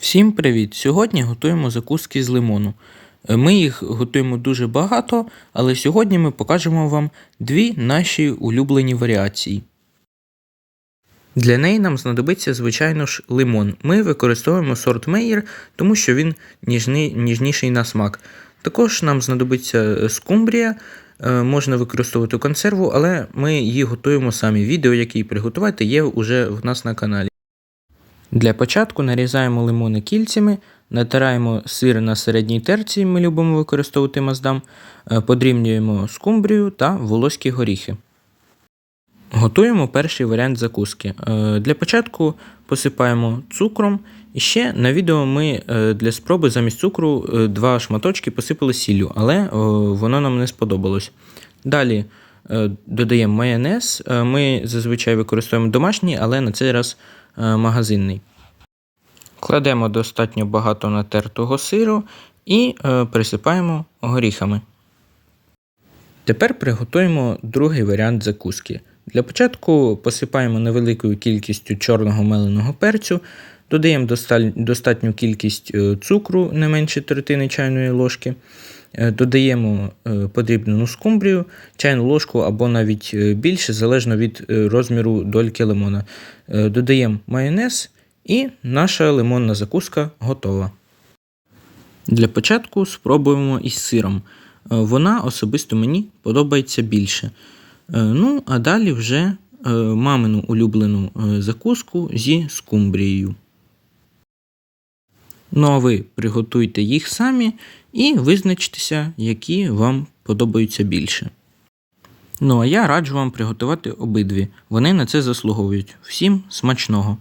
Всім привіт! Сьогодні готуємо закуски з лимону. Е, Ми їх готуємо дуже багато, але сьогодні ми покажемо вам дві наші улюблені варіації. Для неї нам знадобиться, звичайно ж, лимон. Ми використовуємо сорт Мейєр, тому що він ніжніший на смак. Також нам знадобиться е, скумбрія, е, можна використовувати консерву, але ми її готуємо самі. Відео, як її приготувати, є вже в нас на каналі. Для початку нарізаємо лимони кільцями, натираємо сир на середній терці, ми любимо використовувати маздам, е, подрібнюємо скумбрію та волоські горіхи. Готуємо перший варіант закуски. Е, Для початку посипаємо цукром. І ще на відео ми е, для спроби замість цукру два шматочки посипали сіллю, але воно нам не сподобалось. Далі додаємо майонез. Ми зазвичай використовуємо домашній, але на цей раз магазинний. Кладемо достатньо багато натертого сиру і е, присипаємо горіхами. Тепер приготуємо другий варіант закуски. Для початку посипаємо невеликою кількістю чорного меленого перцю, додаємо достатню кількість е, цукру, не менше третини чайної ложки, е, додаємо е, подрібнену скумбрію, чайну ложку або навіть е, більше, залежно від е, розміру дольки лимона. Е, Додаємо майонез і наша лимонна закуска готова. Для початку спробуємо із сиром. Е, Вона особисто мені подобається більше. Е, Ну, а далі вже е, мамину улюблену е, закуску зі скумбрією. Ну а ви приготуйте їх самі і визначтеся, які вам подобаються більше. Ну а я раджу вам приготувати обидві. Вони на це заслуговують. Всім смачного!